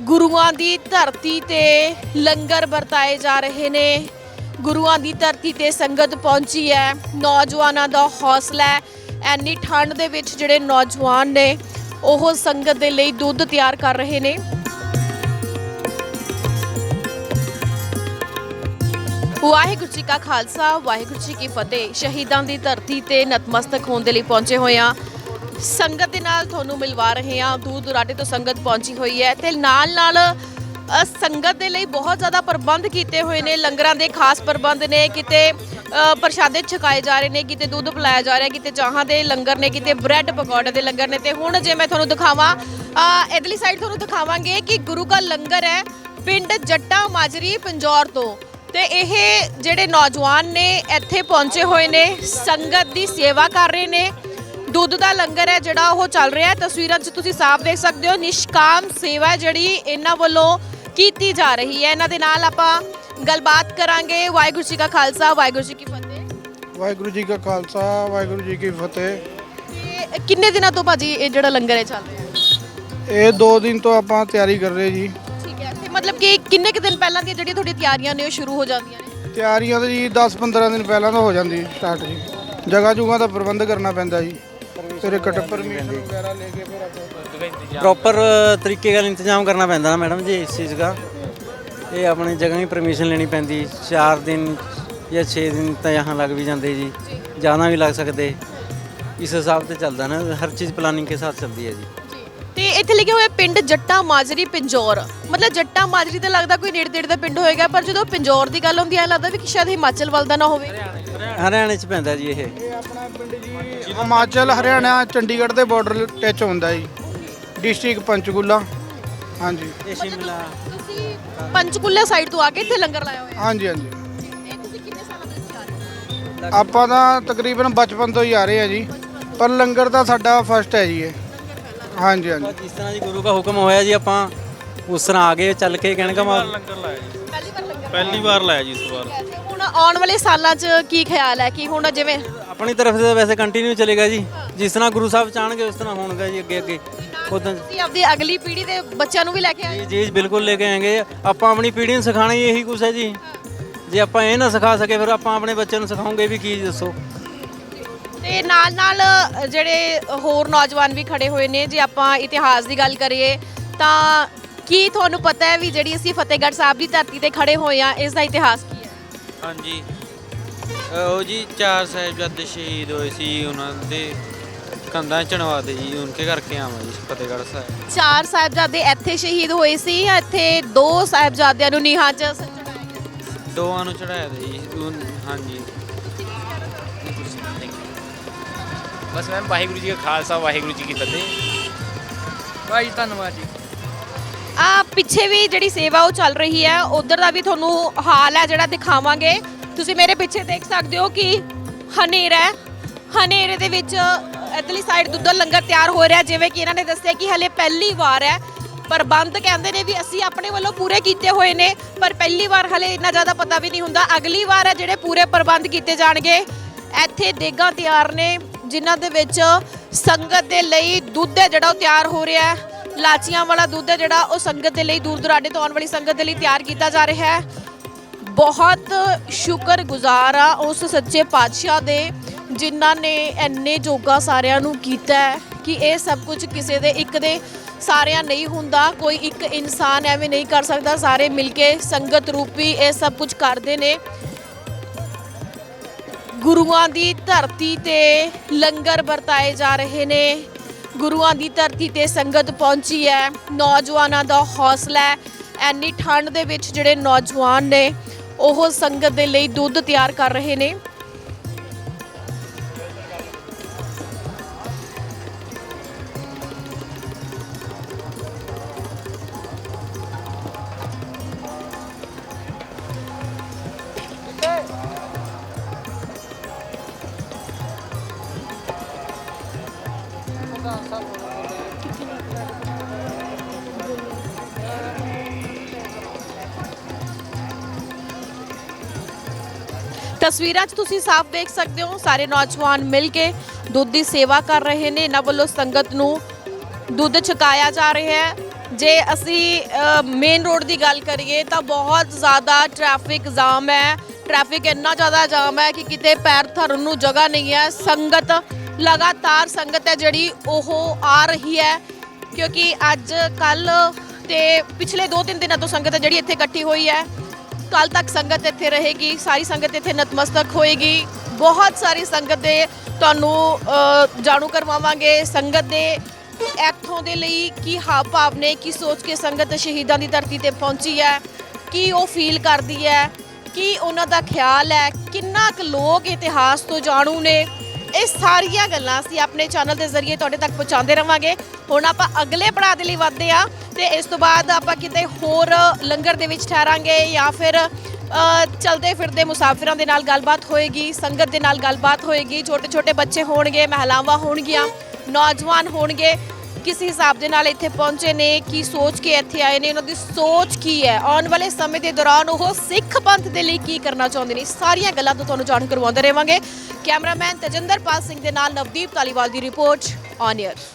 ਗੁਰੂਆਂ ਦੀ ਧਰਤੀ ਤੇ ਲੰਗਰ ਵਰਤਾਏ ਜਾ ਰਹੇ ਨੇ। ਗੁਰੂਆਂ ਦੀ ਧਰਤੀ ਤੇ ਸੰਗਤ ਪਹੁੰਚੀ ਹੈ। ਨੌਜਵਾਨਾਂ ਦਾ ਹੌਸਲਾ ਹੈ। ਐਨੀ ਠੰਡ ਦੇ ਵਿੱਚ ਜਿਹੜੇ ਨੌਜਵਾਨ ਨੇ, ਉਹ ਸੰਗਤ ਦੇ ਲਈ ਦੁੱਧ ਤਿਆਰ ਕਰ ਰਹੇ ਨੇ। ਵਾਹਿਗੁਰੂ ਜੀ ਕਾ ਖਾਲਸਾ, ਵਾਹਿਗੁਰੂ ਜੀ ਕੀ ਫਤਿਹ। ਸ਼ਹੀਦਾਂ ਦੀ ਧਰਤੀ ਤੇ ਨਤਮਸਤਕ ਹੋਣ ਦੇ ਲਈ ਪਹੁੰਚੇ ਹੋਏ ਆ ਸੰਗਤ ਦੇ ਨਾਲ ਤੁਹਾਨੂੰ ਮਿਲਵਾ ਰਹੇ ਹਾਂ। ਦੂਰ ਦੁਰਾਡੇ ਤੋਂ ਸੰਗਤ ਪਹੁੰਚੀ ਹੋਈ ਹੈ ਤੇ ਨਾਲ ਨਾਲ ਅ, ਸੰਗਤ ਦੇ ਲਈ ਬਹੁਤ ਜ਼ਿਆਦਾ ਪ੍ਰਬੰਧ ਕੀਤੇ ਹੋਏ ਨੇ। ਲੰਗਰਾਂ ਦੇ ਖਾਸ ਪ੍ਰਬੰਧ ਨੇ ਕਿਤੇ ਅ, ਪ੍ਰਸ਼ਾਦੇ ਛਕਾਏ ਜਾ ਰਹੇ ਨੇ ਕਿਤੇ ਦੁੱਧ ਪਿਲਾਇਆ ਜਾ ਰਿਹਾ ਕਿਤੇ ਚਾਹਾਂ ਦੇ ਲੰਗਰ ਨੇ ਕਿਤੇ ਬ੍ਰੈਡ ਪਕੌੜੇ ਦੇ ਲੰਗਰ ਨੇ। ਤੇ ਹੁਣ ਜੇ ਮੈਂ ਤੁਹਾਨੂੰ ਦਿਖਾਵਾਂ ਅ, ਇਧਰਲੀ ਸਾਈਡ ਤੁਹਾਨੂੰ ਦਿਖਾਵਾਂਗੇ ਕਿ ਗੁਰੂ ਕਾ ਲੰਗਰ ਹੈ ਪਿੰਡ ਜੱਟਾ ਮਾਜਰੀ ਪੰਜੌਰ ਤੋਂ। ਤੇ ਇਹ ਜਿਹੜੇ ਨੌਜਵਾਨ ਨੇ ਇੱਥੇ ਪਹੁੰਚੇ ਹੋਏ ਨੇ ਸੰਗਤ ਦੀ ਸੇਵਾ ਕਰ ਰਹੇ ਨੇ। ਦੁੱਧ ਦਾ ਲੰਗਰ ਹੈ ਜਿਹੜਾ ਉਹ ਚੱਲ ਰਿਹਾ ਹੈ। ਤਸਵੀਰਾਂ 'ਚ ਤੁਸੀਂ ਸਾਫ਼ ਦੇਖ ਸਕਦੇ ਹੋ ਨਿਸ਼ਕਾਮ ਸੇਵਾ ਜਿਹੜੀ ਇਹਨਾਂ ਵੱਲੋਂ ਕੀਤੀ ਜਾ ਰਹੀ ਹੈ। ਇਹਨਾਂ ਦੇ ਨਾਲ ਆਪਾਂ ਗੱਲਬਾਤ ਕਰਾਂਗੇ। ਵਾਹਿਗੁਰੂ ਜੀ ਕਾ ਖਾਲਸਾ ਵਾਹਿਗੁਰੂ ਜੀ ਕੀ ਫਤਿਹ। ਵਾਹਿਗੁਰੂ ਜੀ ਕਾ ਖਾਲਸਾ ਵਾਹਿਗੁਰੂ ਜੀ ਕੀ ਫਤਿਹ। ਤੇ ਕਿੰਨੇ ਦਿਨਾਂ ਤੋਂ ਭਾਜੀ ਇਹ ਜਿਹੜਾ ਲੰਗਰ ਹੈ ਚੱਲ ਰਿਹਾ ਹੈ? ਇਹ 2 ਦਿਨ ਤੋਂ ਆਪਾਂ ਤਿਆਰੀ ਕਰ ਰਹੇ ਜੀ। ਠੀਕ ਹੈ ਤੇ ਮਤਲਬ ਕਿ ਕਿੰਨੇ ਕੁ ਦਿਨ ਪਹਿਲਾਂ ਦੀਆਂ ਜਿਹੜੀਆਂ ਤੁਹਾਡੀਆਂ ਤਿਆਰੀਆਂ ਨੇ ਉਹ ਸ਼ੁਰੂ ਹੋ ਜਾਂਦੀਆਂ ਨੇ? ਤਿਆਰੀਆਂ ਤਾਂ ਜੀ 10-15 ਦਿਨ ਪਹਿਲਾਂ ਤਾਂ ਹੋ ਜਾਂਦੀ ਸਟਾਰਟ ਜੀ। ਜਗ੍ਹਾ ਜੁਗਾ ਦਾ ਪ੍ਰਬੰਧ ਕਰਨਾ ਪੈਂਦਾ ਜੀ। ਫਿਰ ਇੱਕ ਪਰਮਿਸ਼ਨ ਵਗੈਰਾ ਲੈ ਕੇ ਫਿਰ ਆਪਾਂ ਪ੍ਰੋਪਰ ਤਰੀਕੇ ਨਾਲ ਇੰਤਜ਼ਾਮ ਕਰਨਾ ਪੈਂਦਾ ਨਾ ਮੈਡਮ ਜੀ ਇਸ ਚੀਜ਼ ਦਾ। ਇਹ ਆਪਣੀ ਜਗ੍ਹਾ ਹੀ ਪਰਮਿਸ਼ਨ ਲੈਣੀ ਪੈਂਦੀ। 4 ਦਿਨ ਜਾਂ 6 ਦਿਨ ਤਾਂ ਯਹਾਂ ਲੱਗ ਵੀ ਜਾਂਦੇ ਜੀ। ਜ਼ਿਆਦਾ ਵੀ ਲੱਗ ਸਕਦੇ। ਇਸ ਹਿਸਾਬ ਤੇ ਚੱਲਦਾ ਨਾ। ਹਰ ਚੀਜ਼ ਪਲਾਨਿੰਗ ਕੇ ਸਾਥ ਚੱਲਦੀ ਹੈ ਜੀ। ਤੇ ਇੱਥੇ ਲਿਖਿਆ ਹੋਇਆ ਪਿੰਡ ਜੱਟਾ ਮਾਜਰੀ ਪਿੰਜੌਰ। ਮਤਲਬ ਜੱਟਾ ਮਾਜਰੀ ਤਾਂ ਲੱਗਦਾ ਕੋਈ ਨੇੜੇ ਤੇੜੇ ਦਾ ਪਿੰਡ ਹੋਏਗਾ ਪਰ ਜਦੋਂ ਪਿੰਜੌਰ ਦੀ ਗੱਲ ਹੁੰਦੀ ਹੈ ਐਂ ਲੱਗਦਾ ਵੀ ਕਿ ਸ਼ਾਇਦ ਹਿਮਾਚਲ ਵੱਲ ਦਾ ਨਾ ਹੋਵੇ। ਹਰਿਆਣੇ 'ਚ ਪੈਂਦਾ ਜੀ ਇਹ। ਇਹ ਆਪਣਾ ਪਿੰਡ ਜੀ ਹਿਮਾਚਲ ਹਰਿਆਣਾ ਚੰਡੀਗੜ੍ਹ ਦੇ ਬਾਰਡਰ ਟੱਚ ਹੁੰਦਾ ਜੀ। ਡਿਸਟ੍ਰਿਕਟ ਪੰਚਕੂਲਾ ਹਾਂਜੀ। ਇਹ ਸ਼ਿਮਲਾ। ਤੁਸੀਂ ਪੰਚਕੂਲਾ ਸਾਈਡ ਤੋਂ ਆ ਕੇ ਇੱਥੇ ਲੰਗਰ ਲਾਇਆ ਹੋਇਆ। ਹਾਂਜੀ ਹਾਂਜੀ। ਇਹ ਤੁਸੀਂ ਕਿੰਨੇ ਸਾਲਾਂ ਤੋਂ ਇੱਥੇ ਆ ਰਹੇ ਹੋ? ਆਪਾਂ ਤਾਂ ਤਕਰੀਬਨ ਬਚਪਨ ਤੋਂ ਹੀ ਆ ਰਹੇ ਆ ਜੀ। ਪਰ ਲੰਗਰ ਤਾਂ ਸਾਡਾ ਫਸਟ ਹੈ ਜੀ ਇਹ। ਹਾਂਜੀ ਹਾਂਜੀ। ਜਿਸ ਤਰ੍ਹਾਂ ਜੀ ਗੁਰੂ ਦਾ ਹੁਕਮ ਹੋਇਆ ਜੀ ਆਪਾਂ ਉਸ ਤਰ੍ਹਾਂ ਆ ਗਏ ਚੱਲ ਕੇ ਕਹਿਣ ਕਾ ਮਾਲ ਪਹਿਲੀ ਵਾਰ ਲਾਇਆ। ਜੀ ਇਸ ਵਾਰ। ਹੁਣ ਆਉਣ ਵਾਲੇ ਸਾਲਾਂ 'ਚ ਕੀ ਖਿਆਲ ਹੈ? ਕਿ ਹੁਣ ਜਿਵੇਂ ਆਪਣੀ ਤਰਫ ਤੋਂ ਵੈਸੇ ਕੰਟੀਨਿਊ ਚੱਲੇਗਾ ਜੀ। ਜਿਸ ਤਰ੍ਹਾਂ ਗੁਰੂ ਸਾਹਿਬ ਚਾਹਣਗੇ ਉਸ ਤਰ੍ਹਾਂ ਹੋਣਗਾ ਜੀ ਅੱਗੇ ਅੱਗੇ। ਉਦੋਂ ਤੁਸੀਂ ਆਪਦੀ ਅਗਲੀ ਪੀੜ੍ਹੀ ਦੇ ਬੱਚਿਆਂ ਨੂੰ ਵੀ ਲੈ ਕੇ ਆਏ ਜੀ ਜੀ ਬਿਲਕੁਲ ਲੈ ਕੇ ਆਏਗੇ। ਆਪਾਂ ਆਪਣੀ ਪੀੜ੍ਹੀ ਨੂੰ ਸਿਖਾਣਾ ਹੀ ਇਹੀ ਕੁਝ ਹੈ ਜੀ। ਜੇ ਆਪਾਂ ਇਹ ਨਾ ਸਿਖਾ ਸਕੇ ਫਿਰ ਆਪਾਂ ਆਪਣੇ ਬੱਚਿਆਂ ਨੂੰ ਸਿਖਾਉਂਗੇ ਵੀ ਕੀ ਦੱਸੋ। ਤੇ ਨਾਲ ਨਾਲ ਜਿਹੜੇ ਹੋਰ ਨੌਜਵਾਨ ਵੀ ਖੜੇ ਹੋਏ ਨੇ ਜੇ ਆਪਾਂ ਇਤਿਹਾਸ ਦੀ ਗੱਲ ਕਰੀਏ ਤਾਂ ਕੀ ਤੁਹਾਨੂੰ ਪਤਾ ਹੈ ਵੀ ਜਿਹੜੀ ਅਸੀਂ ਫਤਿਹਗੜ੍ਹ ਸਾਹਿਬ ਦੀ ਧਰਤੀ ਤੇ ਖੜੇ ਹੋਏ ਆ ਇਸ ਦਾ ਇਤਿਹਾਸ ਕੀ ਹੈ? ਹਾਂਜੀ। ਉਹ ਜੀ ਚਾਰ ਸਾਹਿਬਜ਼ਾਦੇ ਸ਼ਹੀਦ ਹੋਏ ਸੀ ਉਹਨਾਂ ਦੇ ਕੰਧਾਂ ਚਣਵਾ ਦੇ ਜੀ ਉਨਕੇ ਕਰਕੇ ਆਵਾਂ ਜੀ ਫਤਿਹਗੜ੍ਹ ਸਾਹਿਬ। ਚਾਰ ਸਾਹਿਬਜ਼ਾਦੇ ਇੱਥੇ ਸ਼ਹੀਦ ਹੋਏ ਸੀ ਜਾਂ ਇੱਥੇ ਦੋ ਸਾਹਿਬਜ਼ਾਦਿਆਂ ਨੂੰ ਨੀਹਾਂ 'ਚ ਚੜਾਇਆ ਗਿਆ ਦੋਵਾਂ ਨੂੰ ਚੜਾਇਆ ਦੇ ਜੀ ਉਨ- ਹਾਂਜੀ। ਬਸ ਮੈਮ ਵਾਹਿਗੁਰੂ ਜੀ ਕਾ ਖਾਲਸਾ ਵਾਹਿਗੁਰੂ ਜੀ ਕੀ ਫਤਿਹ। ਭਾਈ ਧੰਨਵਾਦ ਜੀ। ਆ ਪਿੱਛੇ ਵੀ ਜਿਹੜੀ ਸੇਵਾ ਉਹ ਚੱਲ ਰਹੀ ਹੈ ਉਧਰ ਦਾ ਵੀ ਤੁਹਾਨੂੰ ਹਾਲ ਹੈ ਜਿਹੜਾ ਦਿਖਾਵਾਂਗੇ। ਤੁਸੀਂ ਮੇਰੇ ਪਿੱਛੇ ਦੇਖ ਸਕਦੇ ਹੋ ਕਿ ਹਨੇਰਾ ਹੈ। ਹਨੇਰੇ ਦੇ ਵਿੱਚ ਇਧਰਲੀ ਸਾਈਡ ਦੁੱਧ ਦਾ ਲੰਗਰ ਤਿਆਰ ਹੋ ਰਿਹਾ ਜਿਵੇਂ ਕਿ ਇਹਨਾਂ ਨੇ ਦੱਸਿਆ ਕਿ ਹਲੇ ਪਹਿਲੀ ਵਾਰ ਹੈ। ਪ੍ਰਬੰਧ ਕਹਿੰਦੇ ਨੇ ਵੀ ਅਸੀਂ ਆਪਣੇ ਵੱਲੋਂ ਪੂਰੇ ਕੀਤੇ ਹੋਏ ਨੇ ਪਰ ਪਹਿਲੀ ਵਾਰ ਹਲੇ ਇੰਨਾ ਜ਼ਿਆਦਾ ਪਤਾ ਵੀ ਨਹੀਂ ਹੁੰਦਾ। ਅਗਲੀ ਵਾਰ ਹੈ ਜਿਹੜੇ ਪੂਰੇ ਪ੍ਰਬੰਧ ਕੀਤੇ ਜਾਣਗੇ। ਇੱਥੇ ਦੇਗਾਂ ਤਿਆਰ ਨੇ। ਜਿਨ੍ਹਾਂ ਦੇ ਵਿੱਚ ਸੰਗਤ ਦੇ ਲਈ ਦੁੱਧ ਹੈ ਜਿਹੜਾ ਉਹ ਤਿਆਰ ਹੋ ਰਿਹਾ ਹੈ। ਲਾਚੀਆਂ ਵਾਲਾ ਦੁੱਧ ਹੈ ਜਿਹੜਾ ਉਹ ਸੰਗਤ ਦੇ ਲਈ ਦੂਰ ਦੁਰਾਡੇ ਤੋਂ ਆਉਣ ਵਾਲੀ ਸੰਗਤ ਦੇ ਲਈ ਤਿਆਰ ਕੀਤਾ ਜਾ ਰਿਹਾ ਹੈ। ਬਹੁਤ ਸ਼ੁਕਰਗੁਜ਼ਾਰ ਆ ਉਸ ਸੱਚੇ ਪਾਤਸ਼ਾਹ ਦੇ, ਜਿਨ੍ਹਾਂ ਨੇ ਐਨੇ ਜੋਗਾ ਸਾਰਿਆਂ ਨੂੰ ਕੀਤਾ ਹੈ ਕਿ ਇਹ ਸਭ ਕੁਝ ਕਿਸੇ ਦੇ ਇੱਕ ਦੇ ਸਾਰਿਆਂ ਨਹੀਂ ਹੁੰਦਾ। ਕੋਈ ਇੱਕ ਇਨਸਾਨ ਐਵੇਂ ਨਹੀਂ ਕਰ ਸਕਦਾ। ਸਾਰੇ ਮਿਲ ਕੇ ਸੰਗਤ ਰੂਪੀ ਇਹ ਸਭ ਕੁਝ ਕਰਦੇ ਨੇ। ਗੁਰੂਆਂ ਦੀ ਧਰਤੀ ਤੇ ਲੰਗਰ ਵਰਤਾਏ ਜਾ ਰਹੇ ਨੇ। ਗੁਰੂਆਂ ਦੀ ਧਰਤੀ ਤੇ ਸੰਗਤ ਪਹੁੰਚੀ ਹੈ। ਨੌਜਵਾਨਾਂ ਦਾ ਹੌਸਲਾ ਹੈ। ਐਨੀ ਠੰਡ ਦੇ ਵਿੱਚ ਜਿਹੜੇ ਨੌਜਵਾਨ ਨੇ, ਉਹ ਸੰਗਤ ਦੇ ਲਈ ਦੁੱਧ ਤਿਆਰ ਕਰ ਰਹੇ ਨੇ। ਤਸਵੀਰਾਂ 'ਚ ਤੁਸੀਂ ਸਾਫ਼ ਦੇਖ ਸਕਦੇ ਹੋ, ਸਾਰੇ ਨੌਜਵਾਨ ਮਿਲ ਕੇ ਦੁੱਧ ਦੀ ਸੇਵਾ ਕਰ ਰਹੇ ਨੇ, ਇਹਨਾਂ ਵੱਲੋਂ ਸੰਗਤ ਨੂੰ ਦੁੱਧ ਛਕਾਇਆ ਜਾ ਰਿਹਾ ਹੈ। ਜੇ ਅਸੀਂ ਮੇਨ ਰੋਡ ਦੀ ਗੱਲ ਕਰੀਏ ਤਾਂ ਬਹੁਤ ਜ਼ਿਆਦਾ ਟ੍ਰੈਫਿਕ ਜਾਮ ਹੈ। ਟ੍ਰੈਫਿਕ ਇੰਨਾ ਜ਼ਿਆਦਾ ਜਾਮ ਹੈ ਕਿ ਕਿਤੇ ਪੈਰ ਧਰਨ ਨੂੰ ਜਗ੍ਹਾ ਨਹੀਂ ਹੈ। ਸੰਗਤ ਲਗਾਤਾਰ ਸੰਗਤ ਹੈ ਜਿਹੜੀ ਉਹ ਆ ਰਹੀ ਹੈ, ਕਿਉਂਕਿ ਅੱਜ ਕੱਲ ਤੇ ਪਿਛਲੇ 2-3 ਦਿਨਾਂ ਤੋਂ ਸੰਗਤ ਹੈ ਜਿਹੜੀ ਇੱਥੇ ਇਕੱਠੀ ਹੋਈ ਹੈ। ਕੱਲ ਤੱਕ ਸੰਗਤ ਇੱਥੇ ਰਹੇਗੀ, ਸਾਰੀ ਸੰਗਤ ਇੱਥੇ ਨਤਮਸਤਕ ਹੋਏਗੀ। ਬਹੁਤ ਸਾਰੀ ਸੰਗਤ ਦੇ ਤੁਹਾਨੂੰ ਜਾਣੂ ਕਰਵਾਵਾਂਗੇ। ਸੰਗਤ ਦੇ ਇੱਥੋਂ ਦੇ ਲਈ ਕੀ ਹਾਵ ਭਾਵ ਨੇ ਕੀ ਸੋਚ ਕੇ ਸੰਗਤ ਸ਼ਹੀਦਾਂ ਦੀ ਧਰਤੀ ਤੇ ਪਹੁੰਚੀ ਹੈ, ਕੀ ਉਹ ਫੀਲ ਕਰਦੀ ਹੈ, ਕੀ ਉਹਨਾਂ ਦਾ ਖਿਆਲ ਹੈ, ਕਿੰਨਾ ਕੁ ਲੋਕ ਇਤਿਹਾਸ ਤੋਂ ਜਾਣੂ ਨੇ। ਇਹ ਸਾਰੀਆਂ ਗੱਲਾਂ ਅਸੀਂ ਆਪਣੇ ਚੈਨਲ ਦੇ ਜ਼ਰੀਏ ਤੁਹਾਡੇ ਤੱਕ ਪਹੁੰਚਾਉਂਦੇ ਰਵਾਂਗੇ। ਹੁਣ ਆਪਾਂ ਅਗਲੇ ਪੜਾਅ ਦੇ ਲਈ ਵਧਦੇ ਆ ਤੇ ਇਸ ਤੋਂ ਬਾਅਦ ਆਪਾਂ ਕਿਤੇ ਹੋਰ ਲੰਗਰ ਦੇ ਵਿੱਚ ਠਹਿਰਾਂਗੇ ਜਾਂ ਫਿਰ ਅ, ਚਲਦੇ ਫਿਰਦੇ ਮੁਸਾਫਿਰਾਂ ਦੇ ਨਾਲ ਗੱਲਬਾਤ ਹੋਏਗੀ ਸੰਗਤ ਦੇ ਨਾਲ ਗੱਲਬਾਤ ਹੋਏਗੀ ਛੋਟੇ ਛੋਟੇ ਬੱਚੇ ਹੋਣਗੇ ਮਹਿਲਾਵਾਂ ਹੋਣਗੀਆਂ ਨੌਜਵਾਨ ਹੋਣਗੇ। ਕਿਸ ਹਿਸਾਬ ਦੇ ਨਾਲ ਇੱਥੇ ਪਹੁੰਚੇ ਨੇ, ਕੀ ਸੋਚ ਕੇ ਇੱਥੇ ਆਏ ਨੇ, ਉਹਨਾਂ ਦੀ ਸੋਚ ਕੀ ਹੈ? ਆਉਣ ਵਾਲੇ ਸਮੇਂ ਦੇ ਦੌਰਾਨ ਉਹ ਸਿੱਖ ਪੰਥ ਦੇ ਲਈ ਕੀ ਕਰਨਾ ਚਾਹੁੰਦੇ ਨੇ? ਸਾਰੀਆਂ ਗੱਲਾਂ ਤੋਂ ਤੁਹਾਨੂੰ ਜਾਣ ਕਰਵਾਉਂਦੇ ਰਹਾਂਗੇ ਕੈਮਰਾਮੈਨ ਤਜਿੰਦਰਪਾਲ ਸਿੰਘ ਦੇ ਨਾਲ ਨਵਦੀਪ ਤਾਲੀਵਾਲ ਦੀ ਰਿਪੋਰਟ ਔਨ 에ਅਰ